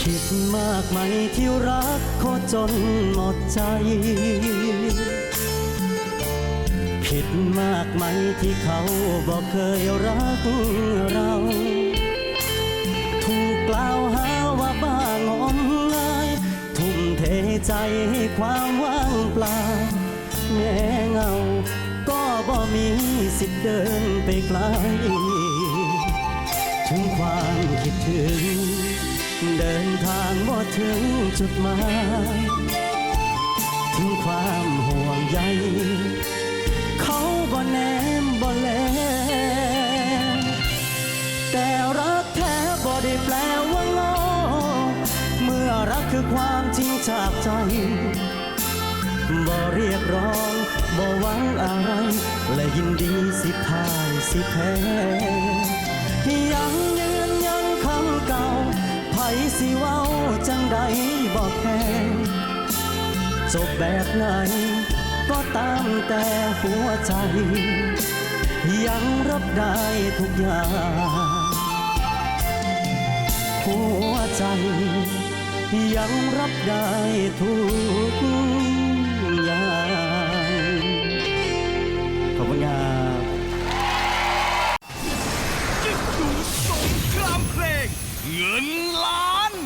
ผิดมากไหมที่รักโคจนหมดใจ ผิดมากไหมที่เขาบอกเคยรักเรา ถูกกล่าวหาว่าบ้างมงายทุ่มเทใจให้ความว่างเปล่า แม้เงา ก็บ่มีสิทธิ์เดินไปไกล ถึงความคิดถึง เดินทางบ่ถึงจุดหมายถึงความห่วงใยเขาบ่แนมบ่แลแต่รักแท้บ่ได้แปลว่าโง่เมื่อรักคือความจริงจากใจบ่เรียกร้องบ่หวังอะไร และยินดีสิพ่ายสิแพ้ยังยัง สิเว้าจังใดบอกแค่จบแบบไหน ก็ตามแต่หัวใจ ยังรับได้ทุกอย่าง หัวใจ ยังรับได้ทุก